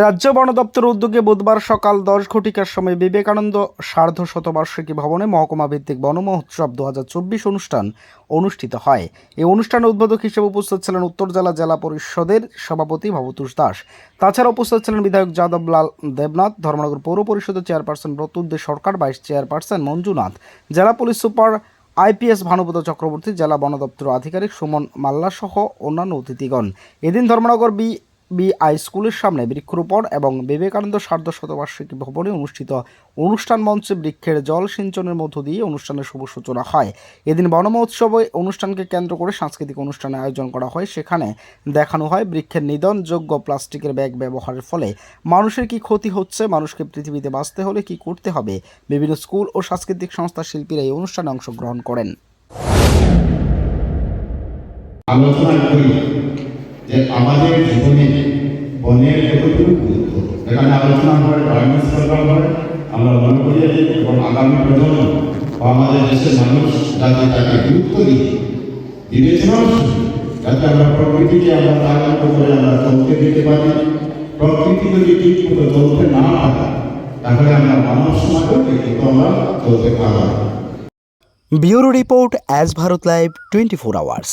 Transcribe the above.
রাজ্য বন দপ্তর উদ্যোগে বুধবার সকাল দশ ঘটিকার সময় বিবেকানন্দ সার্ধ শতবার্ষিকী ভবনে মহকুমা ভিত্তিক বন মহোৎসব দুহাজার চব্বিশ অনুষ্ঠান অনুষ্ঠিত হয়। এই অনুষ্ঠানে উদ্বোধক হিসেবে উপস্থিত ছিলেন উত্তর জেলা জেলা পরিষদের সভাপতি ভবতোষ দাস। তাছাড়া উপস্থিত ছিলেন বিধায়ক যাদব লাল দেবনাথ, ধর্মনগর পৌর পরিষদের চেয়ারপারসন প্রত্যুদ্দে সরকার, ভাইস চেয়ারপারসন মঞ্জুনাথ জেলা পুলিশ সুপার আইপিএস ভানুপত চক্রবর্তী, জেলা বন দপ্তর আধিকারিক সুমন মাল্লা সহ অন্যান্য অতিথিগণ। এদিন ধর্মনগর বি বিআই স্কুলের সামনে বৃক্ষরোপণ এবং বিবেকানন্দ সার্ধ শতবার্ষিকী ভবনে অনুষ্ঠিত অনুষ্ঠান মঞ্চে বৃক্ষের জল সিঞ্চনের মধ্য দিয়ে অনুষ্ঠানের শুভ সূচনা হয়। এদিন বনমহোৎসবে অনুষ্ঠানকে কেন্দ্র করে সাংস্কৃতিক অনুষ্ঠানের আয়োজন করা হয়। সেখানে দেখানো হয় বৃক্ষের নিধনযোগ্য প্লাস্টিকের ব্যাগ ব্যবহারের ফলে। মানুষের কি ক্ষতি হচ্ছে? মানুষকে পৃথিবীতে বাঁচতে হলে কি করতে হবে? বিভিন্ন স্কুল ও সাংস্কৃতিক সংস্থার শিল্পীরা এই অনুষ্ঠানে অংশগ্রহণ করেন। আলোচনা করি। যে আমাদের জীবনে বনের কতটুকু এখানে আলোচনা হয় অ্যাওয়ারনেস প্রোগ্রাম হয় আমরা মনে করি এবং আগামী প্রজন্ম বা আমাদের দেশের মানুষ যাতে তাকে গুরুত্ব দিয়ে, বিবেচনাও যাতে আমরা প্রকৃতিকে আমরা তার মতো করে আমরা চলতে দিতে পারি, প্রকৃতি যদি ঠিক মতো চলতে না পারে তাহলে আমরা মানব সমাজও ঠিক মতো আমরা চলতে পারব। Bureau report as Bharat live twenty four hours.